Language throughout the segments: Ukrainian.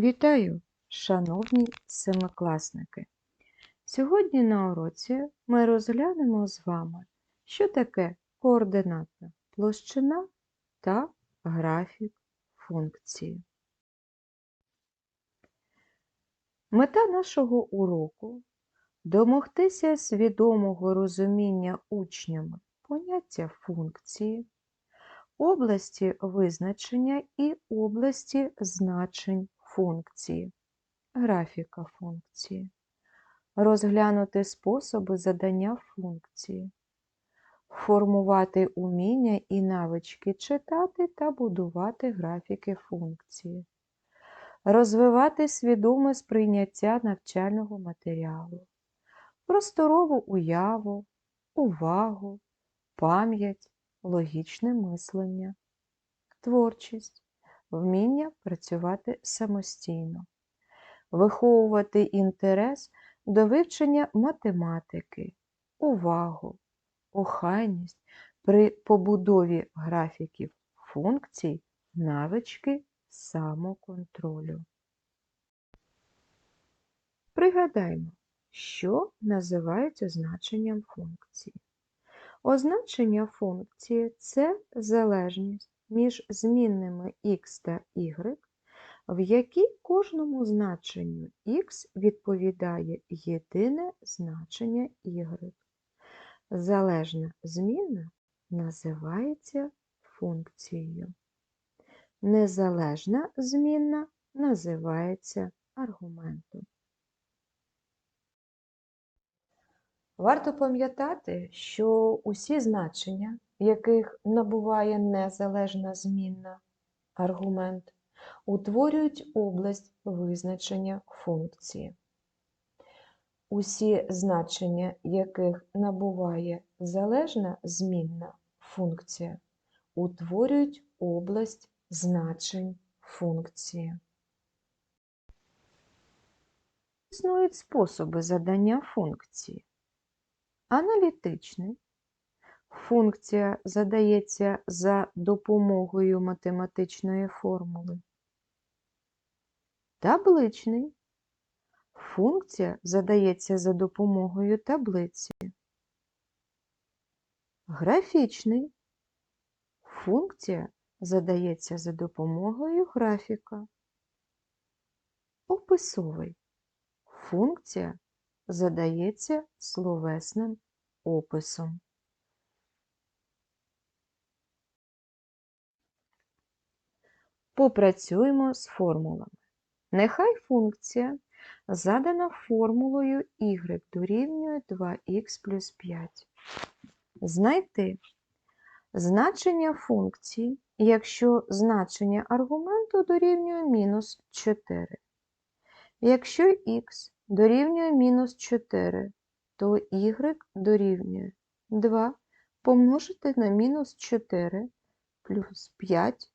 Вітаю, шановні семикласники! Сьогодні на уроці ми розглянемо з вами, що таке координатна площина та графік функції. Мета нашого уроку домогтися свідомого розуміння учнями поняття функції, області визначення і області значень функції, графіка функції, розглянути способи задання функції, формувати уміння і навички читати та будувати графіки функції, розвивати свідоме сприйняття навчального матеріалу, просторову уяву, увагу, пам'ять, логічне мислення, творчість, вміння працювати самостійно, виховувати інтерес до вивчення математики, увагу, охайність при побудові графіків функцій, навички самоконтролю. Пригадаймо, що називають означенням функції. Означення функції це залежність між змінними x та y, в якій кожному значенню x відповідає єдине значення y. Залежна змінна називається функцією. Незалежна змінна називається аргументом. Варто пам'ятати, що усі значення, яких набуває незалежна змінна аргумент, утворюють область визначення функції. Усі значення, яких набуває залежна змінна функція, утворюють область значень функції. Існують способи задання функції. Аналітичний. Функція задається за допомогою математичної формули. Табличний. Функція задається за допомогою таблиці. Графічний. Функція задається за допомогою графіка. Описовий. Функція задається словесним описом. Попрацюємо з формулами. Нехай функція задана формулою y дорівнює 2х плюс 5. Знайти значення функції, якщо значення аргументу дорівнює мінус 4. Якщо х дорівнює мінус 4, то y дорівнює 2 помножити на мінус 4 плюс 5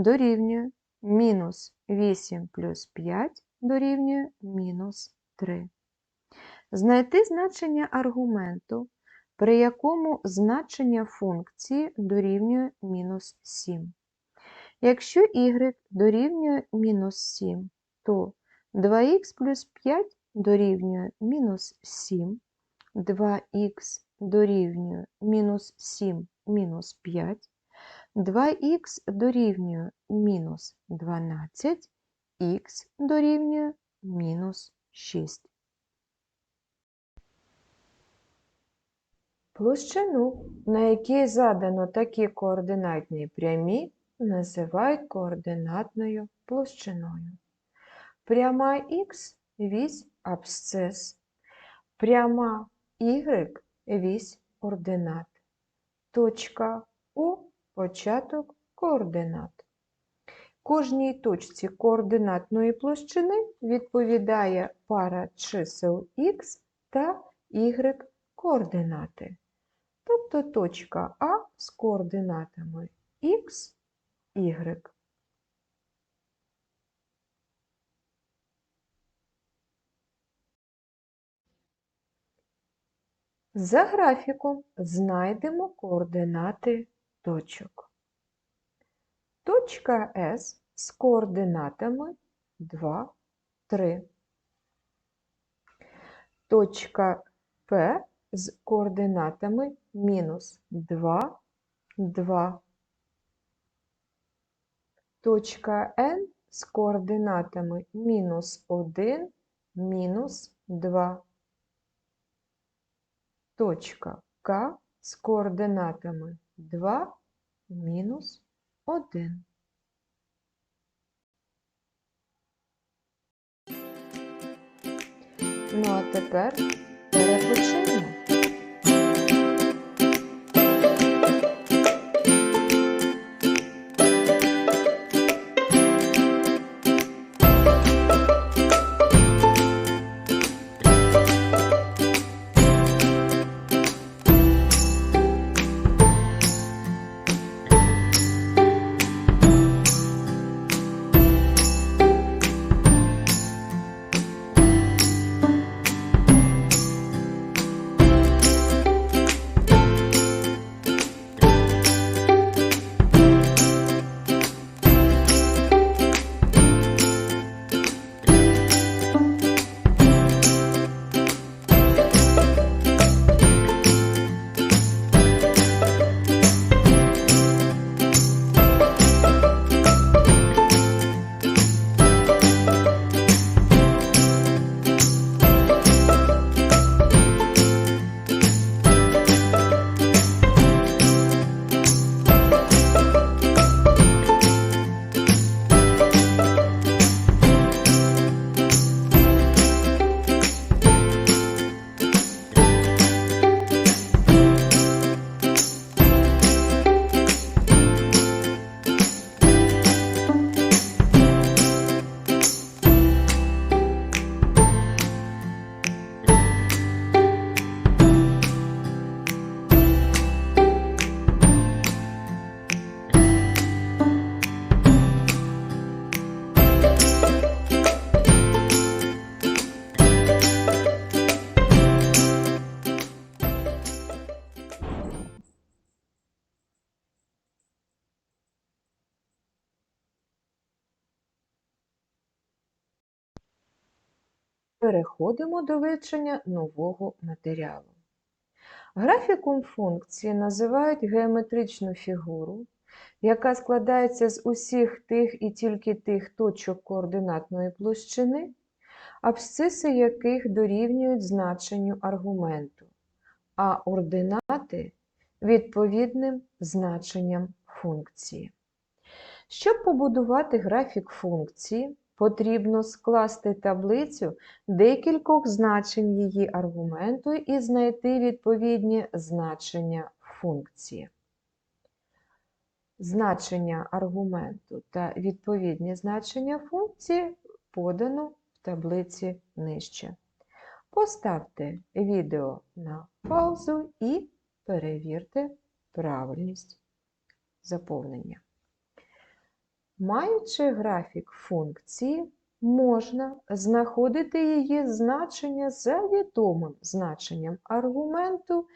дорівнює мінус 8 плюс 5 дорівнює мінус 3. Знайти значення аргументу, при якому значення функції дорівнює мінус 7. Якщо y дорівнює мінус 7, то 2х плюс 5 дорівнює мінус 7, 2х дорівнює мінус 7 мінус 5, 2х дорівнює мінус 12, х дорівнює мінус 6. Площину, на якій задано такі координатні прямі, називають координатною площиною. Пряма х вісь абсцес, пряма y вісь ординат, точка О початок координат. Кожній точці координатної площини відповідає пара чисел х та y координати, тобто точка А з координатами х, y. За графіком знайдемо координати точок. Точка С з координатами 2, 3. Точка П з координатами мінус 2, 2. Точка Н з координатами мінус 1, мінус 2. Точка К з координатами 2, мінус 1. Ну а тепер перепочинемо. Переходимо до вивчення нового матеріалу. Графіком функції називають геометричну фігуру, яка складається з усіх тих і тільки тих точок координатної площини, абсциси яких дорівнюють значенню аргументу, а ординати відповідним значенням функції. Щоб побудувати графік функції, потрібно скласти таблицю декількох значень її аргументу і знайти відповідні значення функції. Значення аргументу та відповідні значення функції подано в таблиці нижче. Поставте відео на паузу і перевірте правильність заповнення. Маючи графік функції, можна знаходити її значення за відомим значенням аргументу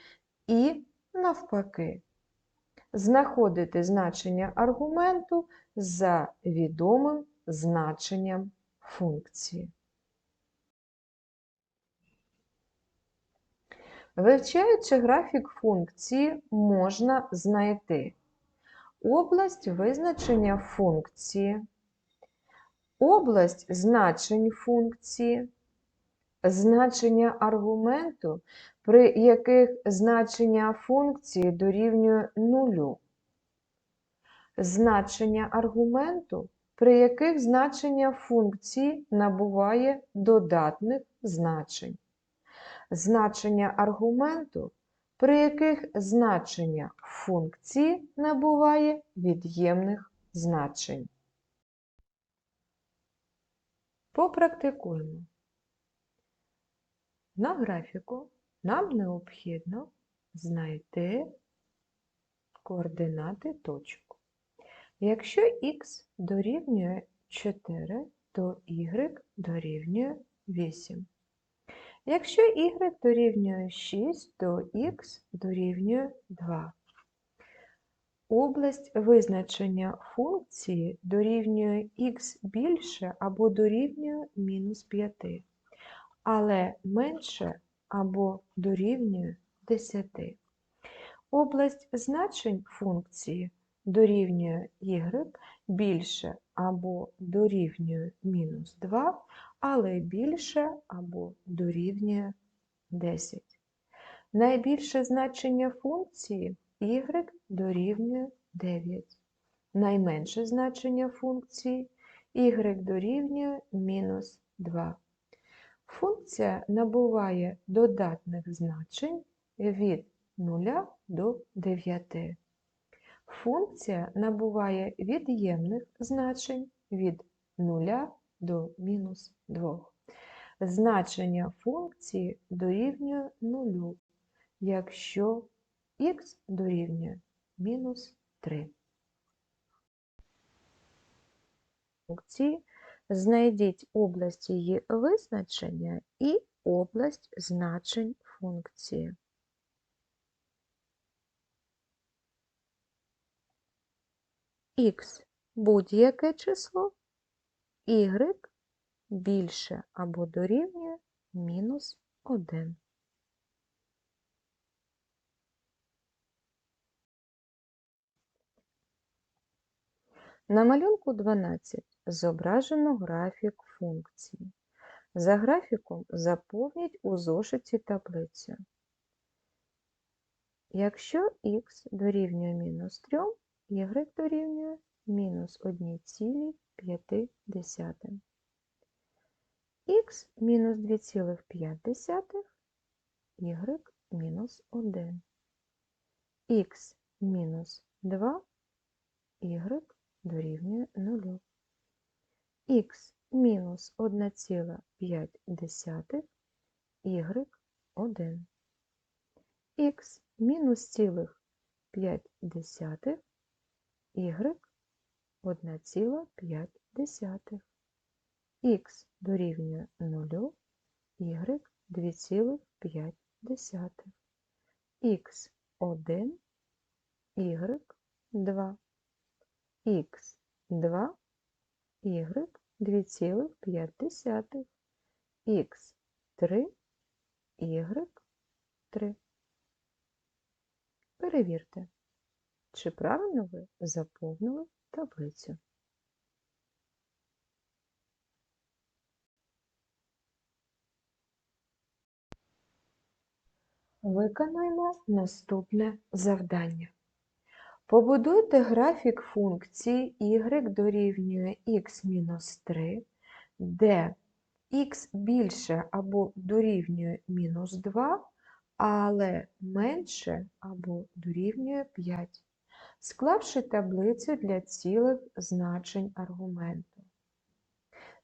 і навпаки. Знаходити значення аргументу за відомим значенням функції. Вивчаючи графік функції, можна знайти область визначення функції, область значень функції, значення аргументу, при яких значення функції дорівнює нулю, значення аргументу, при яких значення функції набуває додатних значень, значення аргументу, при яких значення функції набуває від'ємних значень. Попрактикуємо. На графіку нам необхідно знайти координати точок. Якщо х дорівнює 4, то y дорівнює 8. Якщо y дорівнює 6, то х дорівнює 2. область визначення функції дорівнює х більше або дорівнює мінус 5, але менше або дорівнює 10. Область значень функції дорівнює y більше або дорівнює мінус 2, але більше або дорівнює 10. Найбільше значення функції y дорівнює 9. Найменше значення функції y дорівнює мінус 2. Функція набуває додатних значень від 0 до 9. Функція набуває від'ємних значень від 0 до мінус 2. Значення функції дорівнює 0, якщо х дорівнює мінус 3. Функції знайдіть область її визначення і область значень функції. х будь-яке число, y більше або дорівнює мінус 1. На малюнку 12 зображено графік функції. За графіком заповніть у зошиті таблицю. Якщо х дорівнює мінус 3, y дорівнює мінус 1,5. х мінус 2,5, y мінус 1. х мінус 2, y дорівнює 0. х мінус 1,5, y 1. х мінус цілих 5, y 1,5. х дорівнює 0, y 2,5. х 1, y 2 х 2, y 2,5, х 3, y 3. Перевірте, чи правильно ви заповнили таблицю. Виконаймо наступне завдання. Побудуйте графік функції y дорівнює x-3, де x більше або дорівнює мінус 2, але менше або дорівнює 5, склавши таблицю для цілих значень аргументу.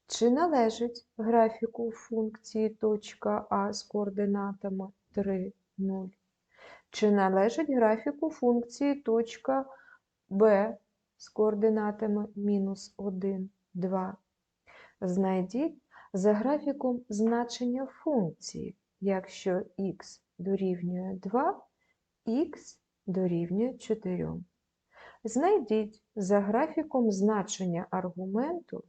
Чи належить графіку функції точка А з координатами 3, 0? Чи належить графіку функції точка b з координатами мінус 1, 2. Знайдіть за графіком значення функції, якщо х дорівнює 2, х дорівнює 4. Знайдіть за графіком значення аргументу,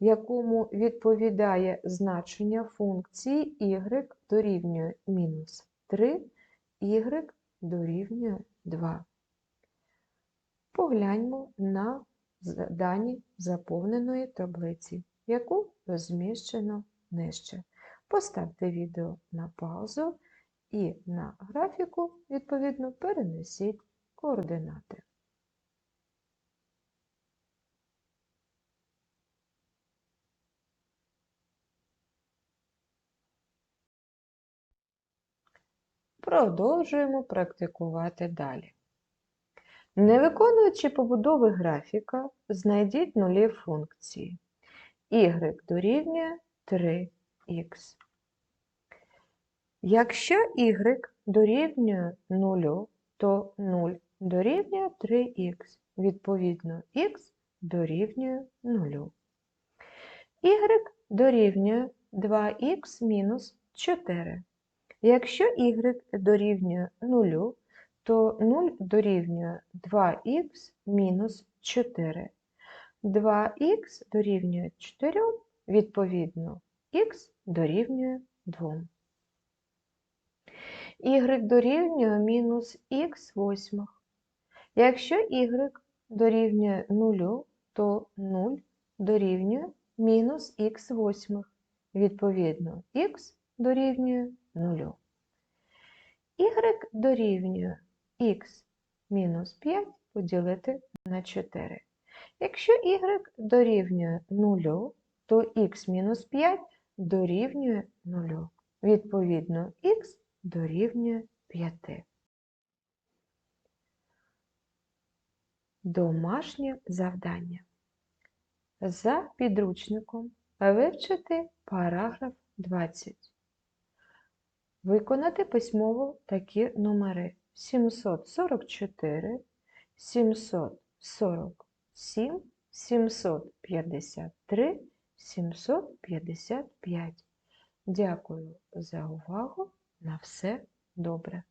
якому відповідає значення функції y дорівнює мінус 3, y дорівнює 2. Погляньмо на дані заповненої таблиці, яку розміщено нижче. Поставте відео на паузу і на графіку, відповідно, перенесіть координати. Продовжуємо практикувати далі. Не виконуючи побудови графіка, знайдіть нулі функції. y дорівнює 3х. Якщо y дорівнює 0, то 0 дорівнює 3х. Відповідно, х дорівнює 0. y дорівнює 2х мінус 4. Якщо y дорівнює 0, то 0 дорівнює 2х мінус 4. 2х дорівнює 4, відповідно, х дорівнює 2. y дорівнює мінус х восьмих. Якщо y дорівнює 0, то 0 дорівнює мінус х восьмих. Відповідно, х дорівнює 0. y дорівнює х мінус 5 поділити на 4. Якщо y дорівнює 0, то мінус 5 дорівнює 0. Відповідно, х дорівнює 5. Домашнє завдання. За підручником вивчити параграф 20. Виконати письмово такі номери 744, 747, 753, 755. Дякую за увагу. На все добре.